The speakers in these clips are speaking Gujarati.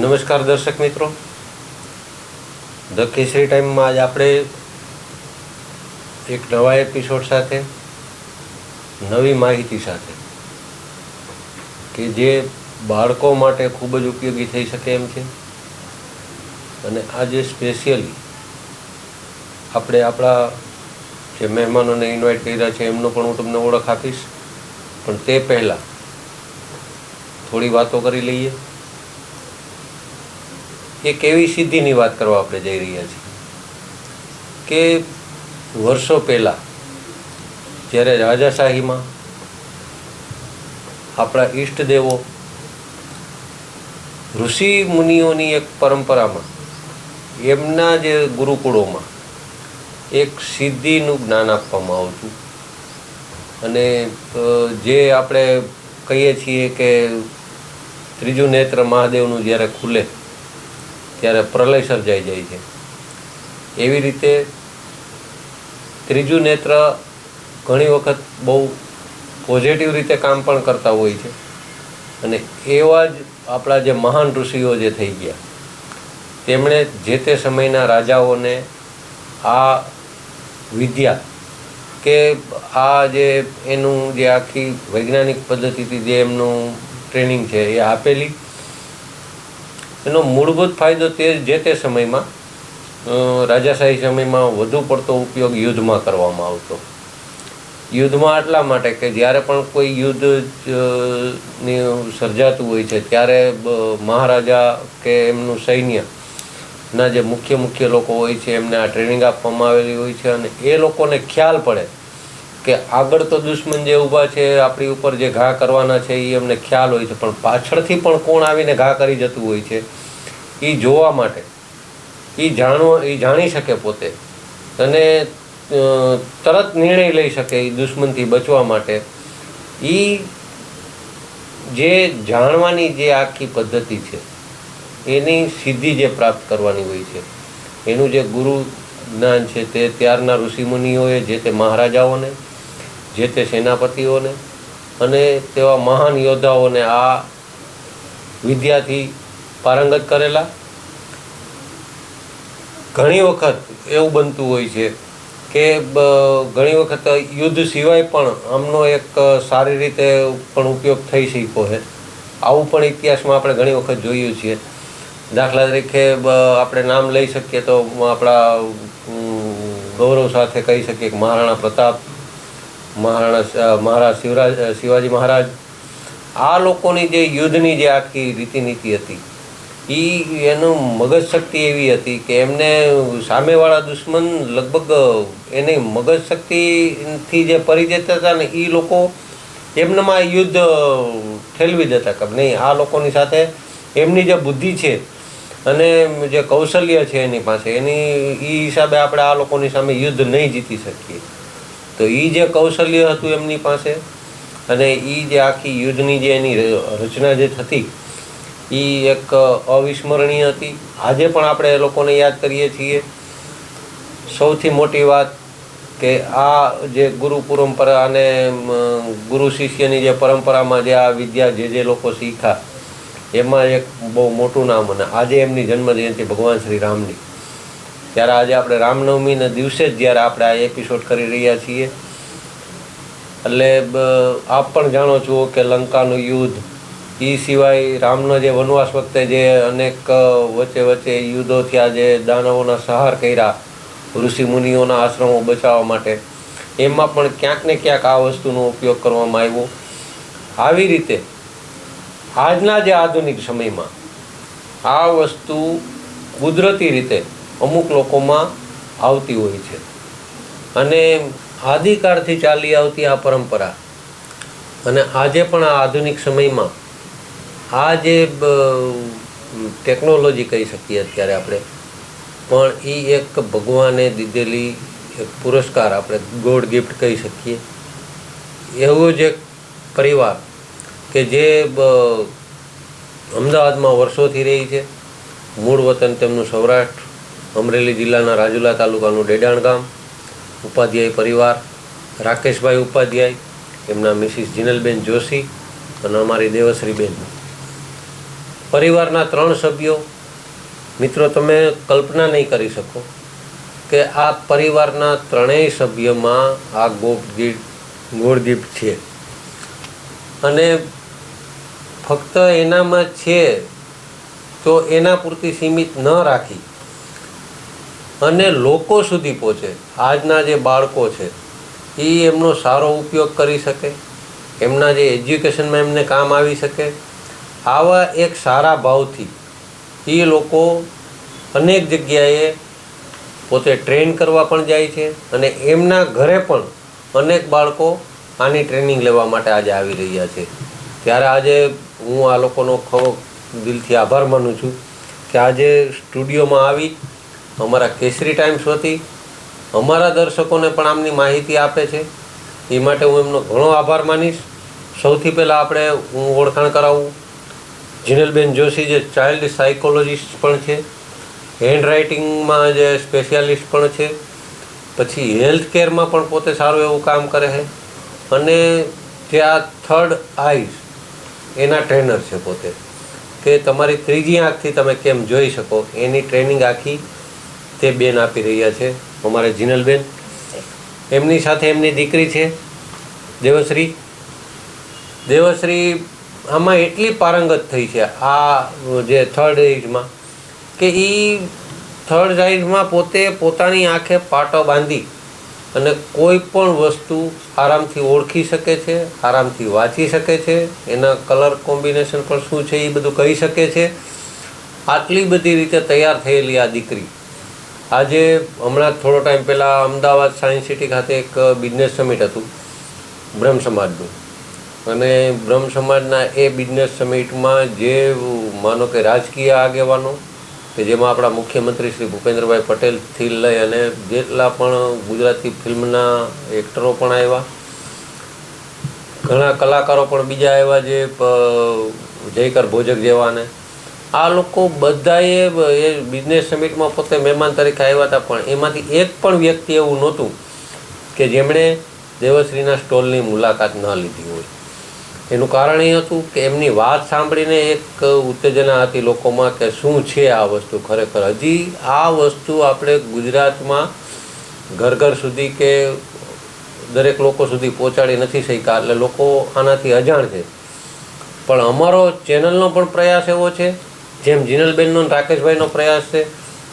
નમસ્કાર દર્શક મિત્રો. ધ કેસરી ટાઈમમાં આજ આપણે એક નવા એપિસોડ સાથે, નવી માહિતી સાથે, કે જે બાળકો માટે ખૂબ જ ઉપયોગી થઈ શકે એમ છે. અને આજે સ્પેશિયલી આપણે આપણા જે મહેમાનોને ઇન્વાઇટ કર્યા છે, એમનો પણ હું તમને ઓળખ આપીશ. પણ તે પહેલાં થોડી વાતો કરી લઈએ. એક કેવી સિદ્ધિની વાત કરવા આપણે જઈ રહ્યા છીએ? કે વર્ષો પહેલાં, જ્યારે રાજાશાહીમાં આપણા ઈષ્ટદેવો ઋષિ મુનિઓની એક પરંપરામાં, એમના જે ગુરુકુળોમાં એક સિદ્ધિનું જ્ઞાન આપવામાં આવતું અને જે આપણે કહીએ છીએ કે ત્રીજું નેત્ર મહાદેવનું જ્યારે ખુલે ત્યારે પ્રલય સર્જાઈ જાય છે. એવી રીતે ત્રીજું નેત્ર ઘણી વખત બહુ પોઝિટિવ રીતે કામ પણ કરતા હોય છે. અને એવા જ આપણા જે મહાન ઋષિઓ જે થઈ ગયા, તેમણે જે તે સમયના રાજાઓને આ વિદ્યા કે આ જે એનું જે આખી વૈજ્ઞાનિક પદ્ધતિથી જે એમનું ટ્રેનિંગ છે એ આપેલી એનો મૂળભૂત ફાયદો તે જે તે સમયમાં રાજાશાહી સમયમાં વધુ પડતો ઉપયોગ યુદ્ધમાં કરવામાં આવતો. યુદ્ધમાં આટલા માટે કે જ્યારે પણ કોઈ યુદ્ધની સર્જાતું હોય છે, ત્યારે મહારાજા કે એમનું સૈન્ય, ના જે મુખ્ય મુખ્ય લોકો હોય છે, એમને આ ટ્રેનિંગ આપવામાં આવેલી હોય છે અને એ લોકોને ખ્યાલ પડે કે આગળ તો દુશ્મન જે ઊભા છે, આપણી ઉપર જે ઘા કરવાના છે એ એમને ખ્યાલ હોય છે, પણ પાછળથી પણ કોણ આવીને ઘા કરી જતું હોય છે એ જોવા માટે. એ જાણવા એ જાણી શકે પોતે. અને તરત નિર્ણય લઈ શકે એ દુશ્મનથી બચવા માટે. એ જે જાણવાની જે આખી પદ્ધતિ છે, એની સિદ્ધિ જે પ્રાપ્ત કરવાની હોય છે. એનું જે ગુરુ જ્ઞાન છે, તે ત્યારના ઋષિમુનિઓએ જે તે મહારાજાઓને જે તે સેનાપતિઓને અને તેવા મહાન યોદ્ધાઓને આ વિદ્યાથી પારંગત કરેલા. ઘણી વખત એવું બનતું હોય છે કે ઘણી વખત યુદ્ધ સિવાય પણ આમનો એક સારી રીતે પણ ઉપયોગ થઈ શક્યો છે. આવું પણ ઇતિહાસમાં આપણે ઘણી વખત જોયું છીએ દાખલા તરીકે આપણે નામ લઈ શકીએ તો આપણા ગૌરવ સાથે કહી શકીએ કે મહારાણા પ્રતાપ મહારાણા મહારાજ શિવરાજ શિવાજી મહારાજ, આ લોકોની જે યુદ્ધની જે આખી રીતિનીતિ હતી એ એનું મગજ શક્તિ એવી હતી કે એમને સામેવાળા દુશ્મન લગભગ એની મગજ શક્તિથી જે પરિચિત હતા ને એ લોકો એમનામાં યુદ્ધ ઠેલવી દેતા કે નહીં, આ લોકોની સાથે એમની જે બુદ્ધિ છે અને જે કૌશલ્ય છે એની પાસે, એની એ હિસાબે આપણે આ લોકોની સામે યુદ્ધ નહીં જીતી શકીએ. તો એ જે કૌશલ્ય હતું એમની પાસે અને એ જે આખી યુદ્ધની જે એની રચના જે થતી એ એક અવિસ્મરણીય હતી. આજે પણ આપણે એ લોકોને યાદ કરીએ છીએ. સૌથી મોટી વાત કે આ જે ગુરુ પરંપરા અને ગુરુ શિષ્યની જે પરંપરામાં જે આ વિદ્યા જે જે લોકો શીખા એમાં એક બહુ મોટું નામ અને આજે એમની જન્મજયંતિ ભગવાન શ્રી રામની. ત્યારે આજે આપણે રામનવમીના દિવસે જ જ્યારે આપણે આ એપિસોડ કરી રહ્યા છીએ. એટલે આપ પણ જાણો છો કે લંકાનું યુદ્ધ, એ સિવાય રામનો જે વનવાસ વખતે જે અનેક વચ્ચે વચ્ચે યુદ્ધો થયા જે દાનવોના સહાર કર્યા ઋષિ મુનિઓના આશ્રમો બચાવવા માટે. એમાં પણ ક્યાંક ને ક્યાંક આ વસ્તુનો ઉપયોગ કરવામાં આવ્યો. આવી રીતે, આજના જે આધુનિક સમયમાં આ વસ્તુ કુદરતી રીતે અમુક લોકોમાં આવતી હોય છે. અને આદિકાળથી ચાલી આવતી આ પરંપરા. અને આજે પણ આ આધુનિક સમયમાં આ જે ટેકનોલોજી કહી શકીએ અત્યારે આપણે, પણ એ એક ભગવાને દીધેલી એક પુરસ્કાર આપણે ગોડ ગિફ્ટ કહી શકીએ. એવો જ એક પરિવાર કે જે અમદાવાદમાં વર્ષોથી રહી છે. મૂળ વતન તેમનું સૌરાષ્ટ્ર અમરેલી જિલ્લાના રાજુલા તાલુકાનું ડેડાણ ગામ, ઉપાધ્યાય પરિવાર, રાકેશભાઈ ઉપાધ્યાય, એમના મિસિસ જીનલબેન જોશી અને અમારી દેવશ્રીબેન. પરિવારના ત્રણ સભ્યો, મિત્રો તમે કલ્પના નહીં કરી શકો કે આ પરિવારના ત્રણેય સભ્યમાં આ ગોપદીપ ગોળદીપ છે. અને ફક્ત એનામાં છે, તો એના પૂરતી સીમિત ન રાખી. અને લોકો સુધી પહોંચે. આજના જે બાળકો છે, એ એમનો સારો ઉપયોગ કરી શકે, એમના જે એજ્યુકેશનમાં એમને કામ આવી શકે. આવા એક સારા ભાવથી એ લોકો અનેક જગ્યાએ પોતે ટ્રેન કરવા પણ જાય છે અને એમના ઘરે પણ અનેક બાળકો આની ટ્રેનિંગ લેવા માટે આજે આવી રહ્યા છે. ત્યારે આજે હું આ લોકોનો ખો દિલથી આભાર માનું છું કે આજે સ્ટુડિયોમાં આવી અમારા કેસરી ટાઈમ્સ વતી અમારા દર્શકોને પણ આમની માહિતી આપે છે. એ માટે હું એમનો ઘણો આભાર માનીશ. સૌથી પહેલાં આપણે હું ઓળખાણ કરાવું. જીનલબેન જોશી જે ચાઇલ્ડ સાયકોલોજીસ્ટ પણ છે. હેન્ડ રાઇટિંગમાં જે સ્પેશિયાલિસ્ટ પણ છે. પછી હેલ્થ કેરમાં પણ પોતે સારું એવું કામ કરે છે. અને આ થર્ડ આઈઝ, એના ટ્રેનર છે પોતે. કે તમારી ત્રીજી આંખથી તમે કેમ જોઈ શકો? એની ટ્રેનિંગ આખી તે બેન આપી રહ્યા છે, અમારે જીનલબેન. એમની સાથે એમની દીકરી છે, દેવશ્રી. દેવશ્રી આમાં એટલી પારંગત થઈ છે, આ જે થર્ડ એજમાં કે એ થર્ડ એજમાં પોતે પોતાની આંખે પાટો બાંધી અને કોઈ પણ વસ્તુ આરામથી ઓળખી શકે છે, આરામથી વાંચી શકે છે, એના કલર કોમ્બિનેશન પણ શું છે એ બધું કહી શકે છે. આટલી બધી રીતે તૈયાર થયેલી આ દીકરી. આજે હમણાં થોડો ટાઈમ પહેલાં અમદાવાદ સાયન્સ સિટી ખાતે એક બિઝનેસ સમિટ હતું, બ્રહ્મ સમાજનું. અને બ્રહ્મ સમાજના એ બિઝનેસ સમિટમાં જે માનો કે રાજકીય આગેવાનો, કે જેમાં આપણા મુખ્યમંત્રી શ્રી ભૂપેન્દ્રભાઈ પટેલથી લઈ અને જેટલા પણ ગુજરાતી ફિલ્મના એક્ટરો પણ આવ્યા. ઘણા કલાકારો પણ બીજા આવ્યા, જે જયકર ભોજક જેવાને. આ લોકો બધાએ એ બિઝનેસ સમિટમાં પોતે મહેમાન તરીકે આવ્યા હતા, પણ એમાંથી એક પણ વ્યક્તિ એવું નહોતું કે જેમણે દેવશ્રીના સ્ટોલની મુલાકાત ન લીધી હોય. એનું કારણ એ હતું કે એમની વાત સાંભળીને એક ઉત્તેજના હતી લોકોમાં કે શું છે આ વસ્તુ ખરેખર? હજી આ વસ્તુ આપણે ગુજરાતમાં ઘર ઘર સુધી કે દરેક લોકો સુધી પહોંચાડી નથી શક્યા, એટલે લોકો આનાથી અજાણ છે. પણ અમારો ચેનલનો પણ પ્રયાસ એવો છે જેમ જીનલબેનનો રાકેશભાઈનો પ્રયાસ છે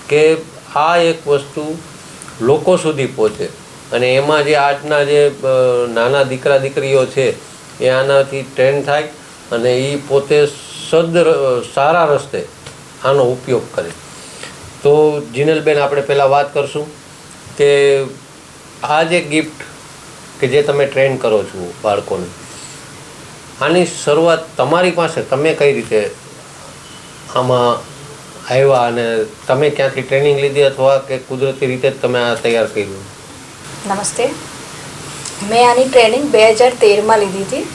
કે આ એક વસ્તુ લોકો સુધી પહોંચે. અને એમાં જે આજના જે નાના દીકરા દીકરીઓ છે, એ આનાથી ટ્રેન થાય અને એ પોતે સદ સારા રસ્તે આનો ઉપયોગ કરે. તો જીનલબેન, આપણે પહેલાં વાત કરશું કે આ જે ગિફ્ટ કે જે તમે ટ્રેન કરો છો બાળકોને. આની શરૂઆત તમારી પાસે, તમે કઈ રીતે આમાં આવ્યા અને તમે ક્યાંથી ટ્રેનિંગ લીધી અથવા કે કુદરતી રીતે જ તમે આ તૈયાર કર્યું? નમસ્તે. મેં આની ટ્રેનિંગ બે હજાર તેરમાં લીધી હતી.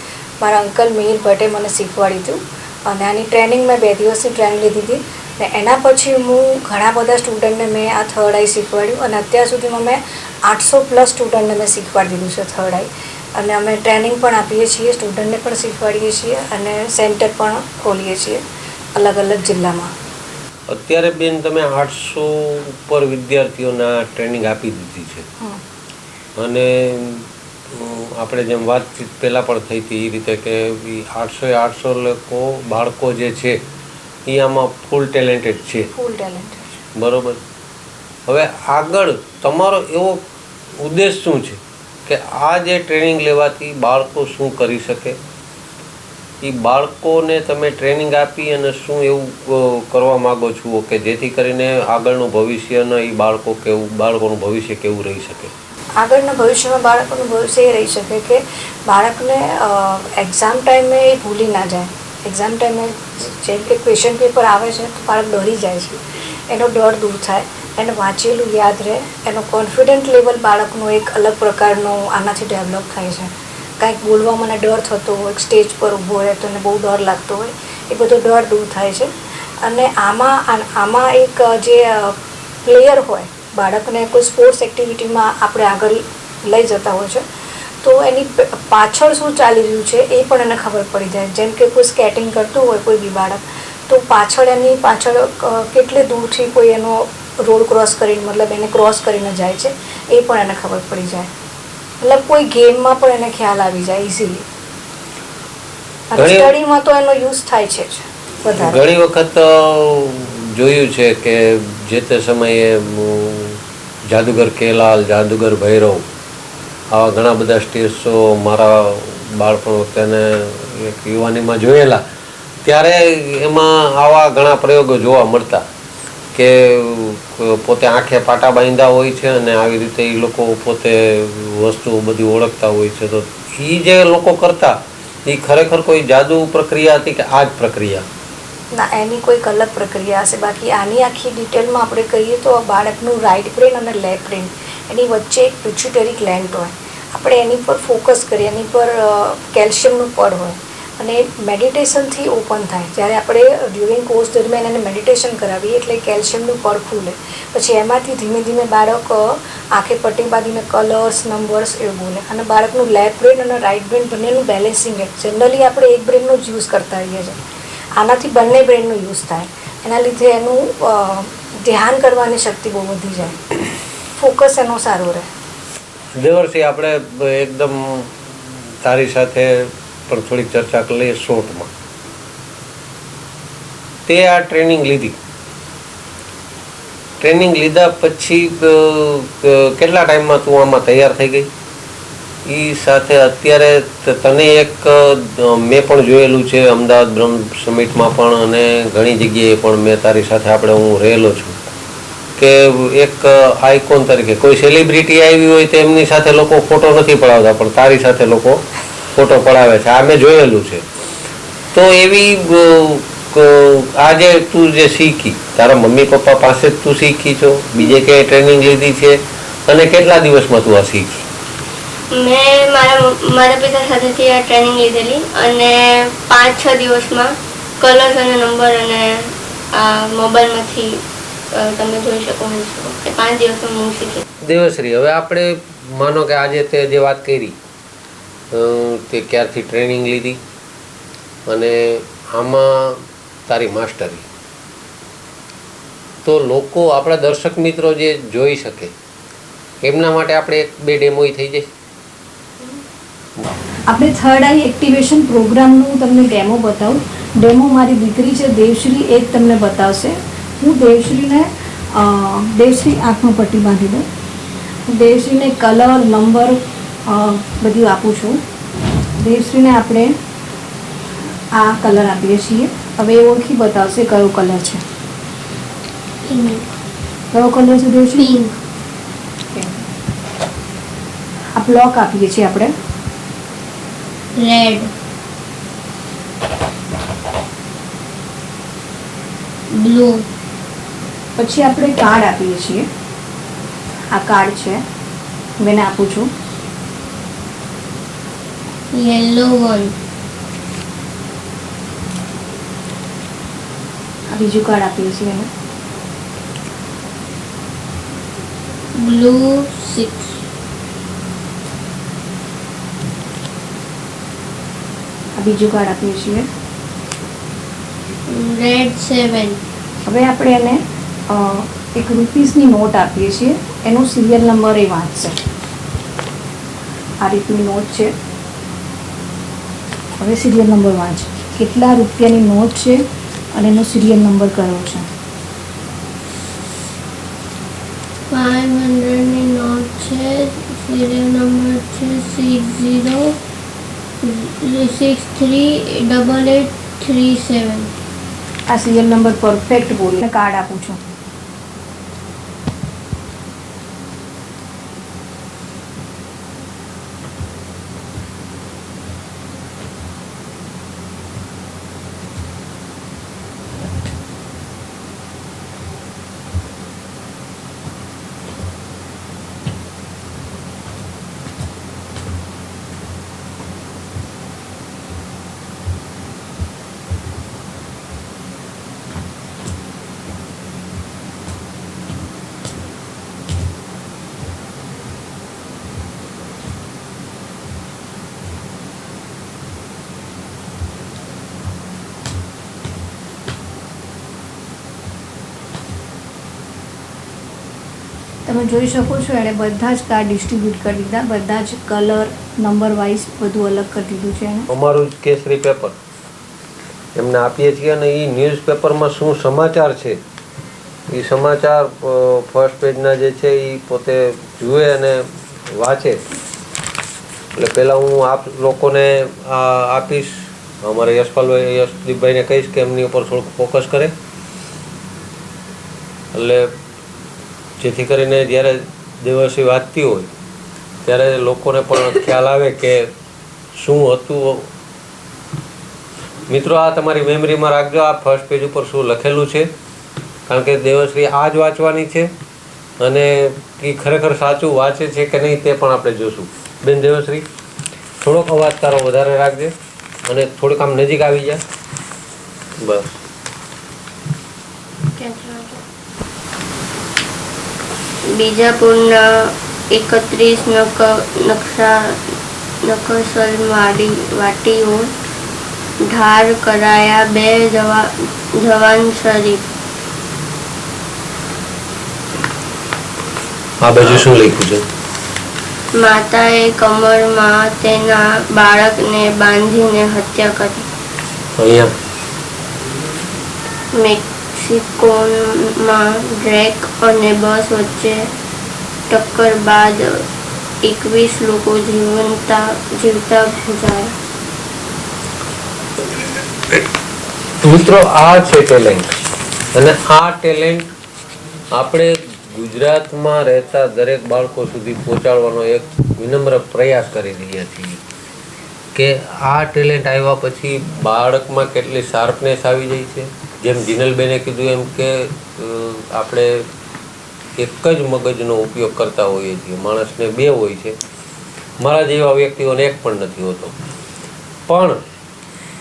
મારા અંકલ મિહિર ભટ્ટે મને શીખવાડી હતું અને આની ટ્રેનિંગ મેં બે દિવસની ટ્રેનિંગ લીધી હતી. ને એના પછી હું ઘણા બધા સ્ટુડન્ટને મેં આ થર્ડ આઈ શીખવાડ્યું. અને અત્યાર સુધીમાં મેં આઠસો પ્લસ સ્ટુડન્ટને મેં શીખવાડી દીધું છે થર્ડ આઈ અને અમે ટ્રેનિંગ પણ આપીએ છીએ સ્ટુડન્ટને પણ શીખવાડીએ છીએ અને સેન્ટર પણ ખોલીએ છીએ. અલગ અલગ જિલ્લામાં? અત્યારે બેન તમે આઠસો ઉપર વિદ્યાર્થીઓના ટ્રેનિંગ આપી દીધી છે. અને આપણે જેમ વાતચીત પહેલાં પણ થઈ હતી એ રીતે કે આઠસો એ આઠસો લોકો બાળકો જે છે એ આમાં ફૂલ ટેલેન્ટેડ છે. ફૂલ ટેલેન્ટેડ બરોબર. હવે આગળ તમારો એવો ઉદ્દેશ શું છે? કે આ જે ટ્રેનિંગ લેવાથી બાળકો શું કરી શકે? એ બાળકોને તમે ટ્રેનિંગ આપી અને શું એવું કરવા માગો છો કે જેથી કરીને આગળનું ભવિષ્યને એ બાળકો કેવું, બાળકોનું ભવિષ્ય કેવું રહી શકે? આગળના ભવિષ્યમાં બાળકોનું ભવિષ્ય એ રહી શકે કે બાળકને એક્ઝામ ટાઈમે એ ભૂલી ના જાય. એક્ઝામ ટાઈમે જેમ કે ક્વેશ્ચન પેપર આવે છે તો બાળક ડરી જાય છે. એનો ડર દૂર થાય. એને વાંચેલું યાદ રહે. એનો કોન્ફિડન્ટ લેવલ બાળકનું એક અલગ પ્રકારનું આનાથી ડેવલપ થાય છે. કાંઈક બોલવા મને ડર થતો હોય, સ્ટેજ પર ઊભો હોય તો બહુ ડર લાગતો હોય, એ બધો ડર દૂર થાય છે. અને આમાં આમાં એક જે પ્લેયર હોય, બાળકને કોઈ સ્પોર્ટ્સ એક્ટિવિટીમાં આપણે આગળ લઈ જતા હોય છે, તો એની પાછળ શું ચાલી રહ્યું છે એ પણ એને ખબર પડી જાય. જેમ કે કોઈ સ્કેટિંગ કરતું હોય કોઈ બી બાળક, તો પાછળ એની પાછળ કેટલી દૂરથી કોઈ એનો રોડ ક્રોસ કરીને, મતલબ એને ક્રોસ કરીને જાય છે, એ પણ એને ખબર પડી જાય. મતલબ કોઈ ગેમમાં પણ એને ખ્યાલ આવી જાય ઇઝીલી સ્ટડીમાં તો એનો યુઝ થાય છે વધારે. ઘણી વખત જોયું છે કે જે તે સમયે જાદુગર કેલાલ જાદુગર ભૈરવ આવા ઘણા બધા સ્ટેજ શો મારા બાળપણ વખતે અને એક યુવાનીમાં જોયેલા. ત્યારે એમાં આવા ઘણા પ્રયોગો જોવા મળતા. કે પોતે આંખે પાટા બાંધ્યા હોય છે અને આવી રીતે એ લોકો પોતે વસ્તુઓ બધી ઓળખતા હોય છે. તો એ જે લોકો કરતા એ ખરેખર કોઈ જાદુ પ્રક્રિયા હતી કે આ જ પ્રક્રિયા? ના, એની કોઈક અલગ પ્રક્રિયા હશે. બાકી આની આખી ડિટેલમાં આપણે કહીએ તો આ બાળકનું રાઇટ બ્રેન અને લેફ્ટ બ્રેન, એની વચ્ચે એક પિચ્યુટરી ગ્લેન્ડ હોય. આપણે એની પર ફોકસ કરીએ, એની પર કેલ્શિયમનું પડ હોય. અને મેડિટેશનથી ઓપન થાય. જ્યારે આપણે ડ્યુરિંગ કોર્સ દરમિયાન એને મેડિટેશન કરાવીએ એટલે કેલ્શિયમનું પડ ખુલે. પછી એમાંથી ધીમે ધીમે બાળક આંખે પટ્ટી બાંધીને કલર્સ, નંબર્સ એવું બોલે. અને બાળકનું લેફ્ટ બ્રેન અને રાઇટ બ્રેન બંનેનું બેલેન્સિંગ જનરલી આપણે એક બ્રેનનો જ યુઝ કરતા હોઈએ છીએ. આનાથી બંને બ્રેનનો યુઝ થાય. એના લીધે એનું ધ્યાન કરવાની શક્તિ બહુ વધી જાય. ફોકસ એનો સારો રહે. દેવર્ષી, આપણે એકદમ તારી સાથે પણ થોડીક ચર્ચા કરી લઈએ શોર્ટમાં. તે આ ટ્રેનિંગ લીધી. ટ્રેનિંગ લીધા પછી કેટલા ટાઈમમાં તું આમાં તૈયાર થઈ ગઈ? એ સાથે અત્યારે તને એક મેં પણ જોયેલું છે, અમદાવાદ બ્રહ્મ સમિટમાં પણ અને ઘણી જગ્યાએ પણ મેં તારી સાથે આપણે હું રહેલો છું. કે એક આઇકોન તરીકે કોઈ સેલિબ્રિટી આવી હોય તો એમની સાથે લોકો ફોટો નથી પડાવતા, પણ તારી સાથે લોકો ફોટો પડાવે છે. આ મેં જોયેલું છે. તો એવી આજે તું જે શીખી તારા મમ્મી પપ્પા પાસે જ તું શીખી છો બીજે ક્યાંય ટ્રેનિંગ લીધી છે અને કેટલા દિવસમાં તું આ શીખી? મેં મારા મારા પિતા સાથેથી આ ટ્રેનિંગ લીધેલી અને પાંચ છ દિવસમાં કલર્સ અને નંબર અને આ મોબાઈલમાંથી તમે જોઈ શકો પાંચ દિવસમાં હું શીખી. દેવશ્રી હવે આપણે માનો કે આજે તે જે વાત કરી તે ક્યારથી ટ્રેનિંગ લીધી અને આમાં તારી માસ્ટરી તો લોકો, આપણા દર્શક મિત્રો જે જોઈ શકે, એમના માટે આપણે એક બે ડેમોય થઈ જશે. આપણે થર્ડ આઈ એક્ટિવેશન પ્રોગ્રામનું તમને ડેમો બતાવું. ડેમો મારી દીકરી છે, દેવશ્રી, એ જ તમને બતાવશે. હું દેવશ્રીને દેવશ્રી આંખમાં પટ્ટી બાંધી દઉં. દેવશ્રીને કલર નંબર બધું આપું છું. દેવશ્રીને આપણે આ કલર આપીએ છીએ. હવે એ ઓળખી બતાવશે કયો કલર છે. કયો કલર છે દેવશ્રી? આ બ્લોક આપીએ છીએ આપણે. રેડ બ્લુ પછી આપણે કાર્ડ આપીએ છીએ. આ કાર્ડ છે. હું એને આપું છું. યલો વન આ બીજું કાર્ડ આપીએ છીએ એને. બ્લુ સિક્સ આ બીજું કાર્ડ આપીએ છીએ રેડ સેવન હવે આપણે એને એક રૂપીસની નોટ આપીએ છીએ. એનો સિરિયલ નંબર એ વાંચશે. આ રીતની નોટ છે. હવે સિરિયલ નંબર વાંચ કેટલા રૂપિયાની નોટ છે અને એનો સિરિયલ નંબર કયો છે? ફાઇવ હંડ્રેડની નોટ છે સિરિયલ નંબર છે six zero six three double eight three seven આ સિરિયલ નંબર પરફેક્ટ બોલીને કાર્ડ આપું છું. તમે જોઈ શકો છો, એણે બધા જ કાર્ડ ડિસ્ટ્રીબ્યુટ કરી દીધા, બધા જ કલર નંબર વાઇઝ બધું અલગ કરી દીધું છે એણે. અમારું જ કેસરી પેપર એમને આપીએ છીએ અને એ ન્યૂઝપેપરમાં શું સમાચાર છે? એ સમાચાર ફર્સ્ટ પેજના જે છે એ પોતે જુએ અને વાંચે. એટલે પહેલાં હું આપ લોકોને આ આપીશ. અમારા યશપાલભાઈ, યશદીપભાઈને કહીશ કે એમની ઉપર થોડુંક ફોકસ કરે. એટલે જેથી કરીને જ્યારે દેવસી વાંચતી હોય, ત્યારે લોકોને પણ ખ્યાલ આવે કે શું હતું. મિત્રો, આ તમારી મેમરીમાં રાખજો, આ ફર્સ્ટ પેજ ઉપર શું લખેલું છે. કારણ કે દેવશ્રી આ જ વાંચવાની છે અને એ ખરેખર સાચું વાંચે છે કે નહીં તે પણ આપણે જોશું. બેન દેવશ્રી થોડોક અવાજ તારો વધારે રાખજે અને થોડીક આમ નજીક આવી જાય બસ. બીજાપુરના એકત્રીસ નક નકશા નકસલવાડી વાટીઓ ઢાર કરાયા બે જવા જવાન શરીફ. આ બાજુ શું લખ્યું છે? માતાએ કમરમાં તેના બાળકને બાંધીને હત્યા કરી. અહીંયા. મેક્સિકોમાં ડ્રેક અને બસ વચ્ચે ટક્કર બાદ એકવીસ લોકો જીવનતા જીવતા ભૂજાયા મિત્રો આ છે ટેલેન્ટ. અને આ ટેલેન્ટ આપણે ગુજરાતમાં રહેતા દરેક બાળકો સુધી પહોંચાડવાનો એક વિનમ્ર પ્રયાસ કરી રહ્યા છીએ કે આ ટેલેન્ટ આવ્યા પછી બાળકમાં કેટલી શાર્પનેસ આવી જાય છે? જેમ જીનલબેને કીધું એમ કે આપણે એક જ મગજનો ઉપયોગ કરતા હોઈએ છીએ. માણસને બે હોય છે. મારા જેવા વ્યક્તિઓને એક પણ નથી હોતો. પણ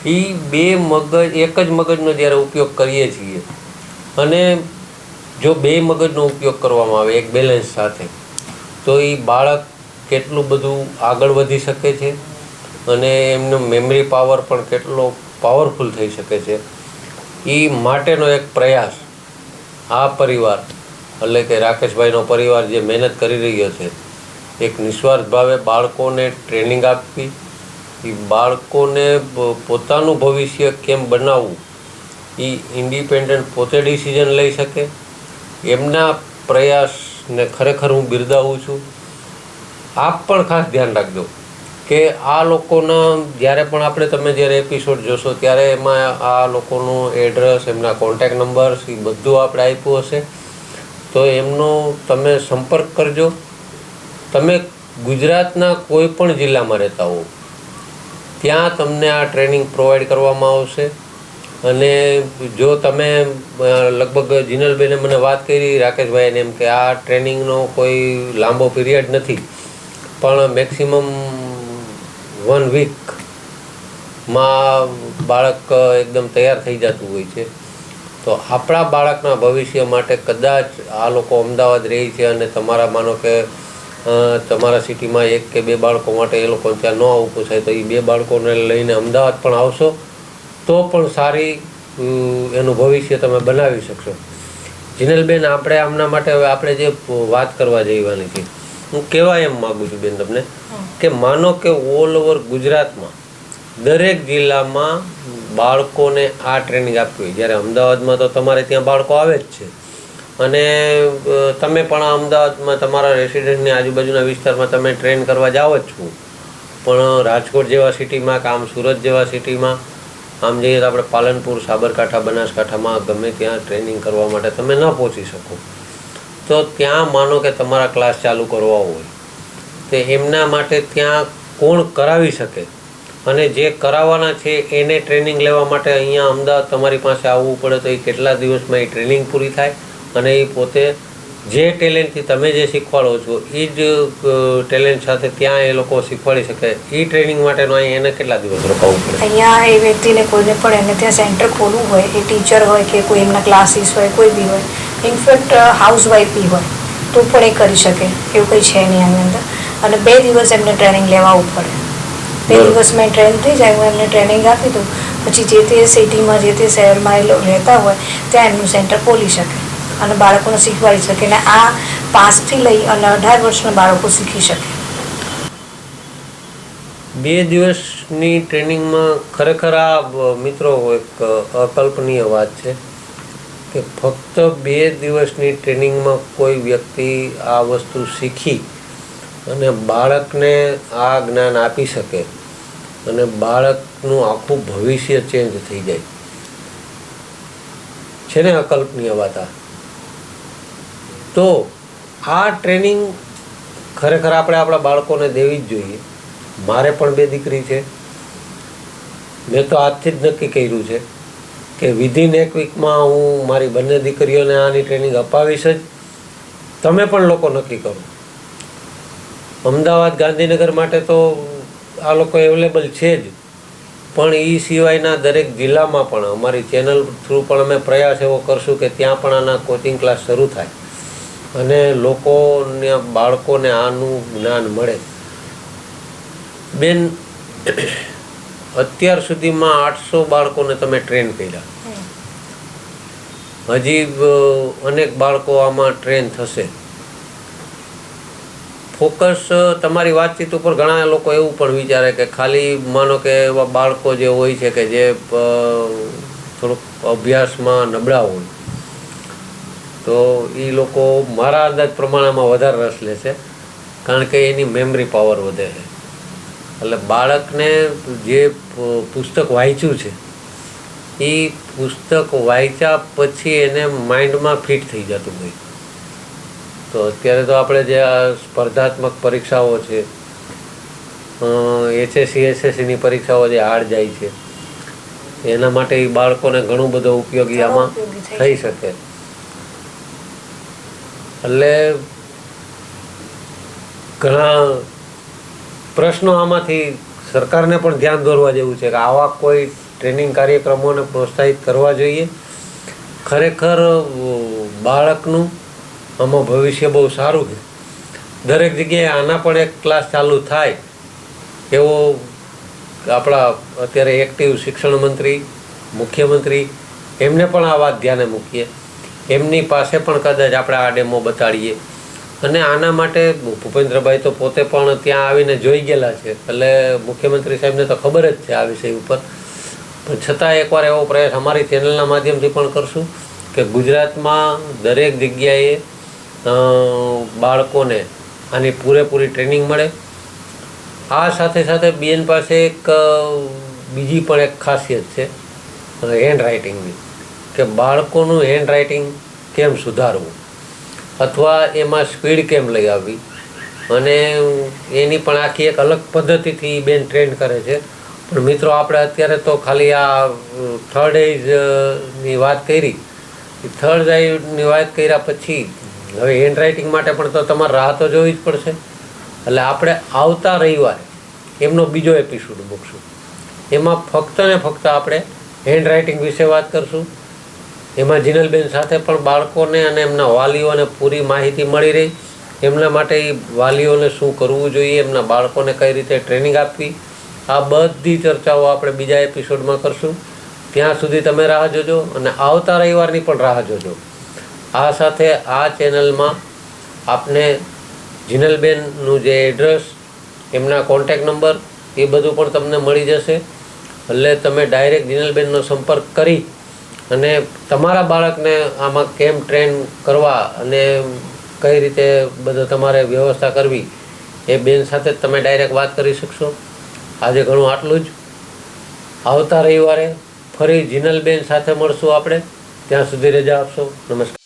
એ બે મગજ, એક જ મગજનો જ્યારે ઉપયોગ કરીએ છીએ અને જો બે મગજનો ઉપયોગ કરવામાં આવે એક બેલેન્સ સાથે, તો એ બાળક કેટલું બધું આગળ વધી શકે છે અને એમનો મેમરી પાવર પણ કેટલો પાવરફુલ થઈ શકે છે. એ માટેનો એક પ્રયાસ આ પરિવાર, એટલે કે રાકેશભાઈનો પરિવાર જે મહેનત કરી રહ્યો છે, એક નિસ્વાર્થ ભાવે બાળકોને ટ્રેનિંગ આપવી એ બાળકોને પોતાનું ભવિષ્ય કેમ બનાવવું એ ઇન્ડિપેન્ડન્ટ પોતે ડિસિઝન લઈ શકે. એમના પ્રયાસને ખરેખર હું બિરદાવું છું. આપ પણ ખાસ ધ્યાન રાખજો. કે આ લોકોના જ્યારે પણ આપણે તમે જ્યારે એપિસોડ જોશો, ત્યારે એમાં આ લોકોનું એડ્રેસ એમના કોન્ટેક નંબર્સ એ બધું આપણે આપ્યું હશે. તો એમનો તમે સંપર્ક કરજો. તમે ગુજરાતના કોઈ પણ જિલ્લામાં રહેતા હો, ત્યાં તમને આ ટ્રેનિંગ પ્રોવાઈડ કરવામાં આવશે. અને જો તમે લગભગ જીનલબેને મને વાત કરી, રાકેશભાઈને એમ કે આ ટ્રેનિંગનો કોઈ લાંબો પીરિયડ નથી. પણ મેક્સિમમ વન વીકમાં બાળક એકદમ તૈયાર થઈ જતું હોય છે. તો આપણા બાળકના ભવિષ્ય માટે કદાચ આ લોકો અમદાવાદ રહે છે અને તમારા માનો કે તમારા સિટીમાં એક કે બે બાળકો માટે એ લોકો ત્યાં ન આવવું પૂછાય, તો એ બે બાળકોને લઈને અમદાવાદ પણ આવશો, તો પણ સારી એનું ભવિષ્ય તમે બનાવી શકશો. જિનલબેન, આપણે આમના માટે હવે આપણે જે વાત કરવા જઈવાની છે હું કહેવા એમ માગું છું બેન તમને કે માનો કે ઓલ ઓવર ગુજરાતમાં દરેક જિલ્લામાં બાળકોને આ ટ્રેનિંગ આપવી હોય. જ્યારે અમદાવાદમાં તો તમારે ત્યાં બાળકો આવે જ છે. અને તમે પણ અમદાવાદમાં તમારા રેસિડેન્ટની આજુબાજુના વિસ્તારમાં તમે ટ્રેન કરવા જાઓ જ છો. પણ રાજકોટ જેવા સિટીમાં કે આમ સુરત જેવા સિટીમાં આમ જઈએ તો આપણે પાલનપુર સાબરકાંઠા બનાસકાંઠામાં ગમે ત્યાં ટ્રેનિંગ કરવા માટે તમે ન પહોંચી શકો. તો ત્યાં માનો કે તમારા ક્લાસ ચાલુ કરવા હોય, તો એમના માટે ત્યાં કોણ કરાવી શકે? અને જે કરાવવાના છે, એને ટ્રેનિંગ લેવા માટે અહીંયા અમદાવાદ તમારી પાસે આવવું પડે તો એ કેટલા દિવસમાં એ ટ્રેનિંગ પૂરી થાય? અને એ પોતે જે ટેલેન્ટથી તમે જે શીખવાડો છો, એ જ ટેલેન્ટ સાથે ત્યાં એ લોકો શીખવાડી શકે. એ ટ્રેનિંગ માટેનો અહીં એને કેટલા દિવસ રોકાવવું પડે? અહીંયા એ વ્યક્તિને કોઈને પણ એને ત્યાં સેન્ટર ખોલવું હોય, એ ટીચર હોય કે કોઈ એમના ક્લાસીસ હોય, કોઈ બી હોય ઇનફેક્ટ હાઉસ વાઇફ બી હોય તો પણ એ કરી શકે એવું કંઈ છે નહીં આની અંદર. અને બે દિવસ એમને ટ્રેનિંગ લેવાવું પડે. બે દિવસ મેં ટ્રેન થઈ જાય હું એમને ટ્રેનિંગ આપી દઉં પછી જે તે સિટીમાં જે તે શહેરમાં એ લોકો રહેતા હોય ત્યાં એમનું સેન્ટર ખોલી શકે અને બાળકોને શીખવાડી શકે અને આ પાંચથી લઈ અને અઢાર વર્ષના બાળકો શીખી શકે. બે દિવસની ટ્રેનિંગમાં ખરેખર આ મિત્રો એક અકલ્પનીય વાત છે. કે ફક્ત બે દિવસની ટ્રેનિંગમાં કોઈ વ્યક્તિ આ વસ્તુ શીખી અને બાળકને આ જ્ઞાન આપી શકે અને બાળકનું આખું ભવિષ્ય ચેન્જ થઈ જાય. છે ને અકલ્પનીય વાત આ? તો આ ટ્રેનિંગ ખરેખર આપણે આપણા બાળકોને દેવી જ જોઈએ. મારે પણ બે દીકરી છે. મેં તો આજથી જ નક્કી કર્યું છે. કે વિધિન એક વીકમાં હું મારી બંને દીકરીઓને આની ટ્રેનિંગ અપાવીશ જ. તમે પણ લોકો નક્કી કરો. અમદાવાદ ગાંધીનગર માટે તો આ લોકો અવેલેબલ છે જ. પણ એ સિવાયના દરેક જિલ્લામાં પણ અમારી ચેનલ થ્રુ પણ અમે પ્રયાસ એવો કરશું કે ત્યાં પણ આના કોચિંગ ક્લાસ શરૂ થાય. અને લોકોને, બાળકોને આનું જ્ઞાન મળે. બેન અત્યાર સુધીમાં આઠસો બાળકોને તમે ટ્રેન કર્યા. હજી અનેક બાળકો આમાં ટ્રેન થશે. ફોકસ તમારી વાતચીત ઉપર ઘણા લોકો એવું પણ વિચારે કે ખાલી માનો કે એવા બાળકો જે હોય છે કે જે થોડુંક અભ્યાસમાં નબળા હોય. તો એ લોકો મારા અંદાજ પ્રમાણમાં વધારે રસ લેશે. કારણ કે એની મેમરી પાવર વધે છે. એટલે બાળકને જે પુસ્તક વાંચ્યું છે એ પુસ્તક વાંચ્યા પછી એને માઇન્ડમાં ફિટ થઈ જતું હોય તો અત્યારે તો આપણે જે આ સ્પર્ધાત્મક પરીક્ષાઓ છે એચએસસી એસએસસીની પરીક્ષાઓ જે હાર્ડ જાય છે એના માટે એ બાળકોને ઘણું બધું ઉપયોગી આમાં થઈ થઈ શકે. એટલે ઘણા પ્રશ્નો આમાંથી સરકારને પણ ધ્યાન દોરવા જેવું છે કે આવા કોઈ ટ્રેનિંગ કાર્યક્રમોને પ્રોત્સાહિત કરવા જોઈએ. ખરેખર બાળકનું આમાં ભવિષ્ય બહુ સારું છે. દરેક જગ્યાએ આના પણ એક ક્લાસ ચાલુ થાય એવો આપણા અત્યારે એક્ટિવ શિક્ષણ મંત્રી, મુખ્યમંત્રી, એમને પણ આ વાત ધ્યાને મૂકીએ. એમની પાસે પણ કદાચ આપણે આ ડેમો બતાડીએ. અને આના માટે ભૂપેન્દ્રભાઈ તો પોતે પણ ત્યાં આવીને જોઈ ગયેલા છે. એટલે મુખ્યમંત્રી સાહેબને તો ખબર જ છે આ વિષય ઉપર. પણ છતાં એકવાર એવો પ્રયાસ અમારી ચેનલના માધ્યમથી પણ કરશું કે ગુજરાતમાં દરેક જગ્યાએ બાળકોને આની પૂરેપૂરી ટ્રેનિંગ મળે. આ સાથે સાથે બેન પાસે એક બીજી પણ એક ખાસિયત છે હેન્ડ રાઇટિંગની કે બાળકોનું હેન્ડ રાઇટિંગ કેમ સુધારવું? અથવા એમાં સ્પીડ કેમ લઈ આવવી અને એની પણ આખી એક અલગ પદ્ધતિથી બેન ટ્રેન કરે છે. પણ મિત્રો, આપણે અત્યારે તો ખાલી આ થર્ડ એજની વાત કરી. થર્ડ એજની વાત કર્યા પછી, હવે હેન્ડ રાઇટિંગ માટે પણ તો તમારે રાહ તો જોવી જ પડશે. એટલે આપણે આવતા રવિવારે એમનો બીજો એપિસોડ મૂકશું. એમાં ફક્ત ને ફક્ત આપણે હેન્ડ રાઇટિંગ વિશે વાત કરશું. એમાં જીનલબેન સાથે પણ બાળકોને અને એમના વાલીઓને પૂરી માહિતી મળી રહી. એમના માટે એ વાલીઓને શું કરવું જોઈએ, એમના બાળકોને કઈ રીતે ટ્રેનિંગ આપવી, આ બધી ચર્ચાઓ આપણે બીજા એપિસોડમાં કરશું. ત્યાં સુધી તમે રાહ જોજો અને આવતા રવિવારની પણ રાહ જોજો. આ સાથે આ ચેનલમાં આપને જિનલબેનનું જે એડ્રેસ, એમના કોન્ટેક નંબર એ બધું પણ તમને મળી જશે. એટલે તમે ડાયરેક્ટ જિનલબેનનો સંપર્ક કરી અને તમારા બાળકને આમાં કેમ ટ્રેન કરવા અને કઈ રીતે બધો તમારે વ્યવસ્થા કરવી, એ બેન સાથે તમે ડાયરેક્ટ વાત કરી શકશો. આજે ઘણું આટલું જ. આવતા રવિવારે ફરી જીનલબેન સાથે મળશું આપણે. ત્યાં સુધી રજા આપશો. નમસ્કાર.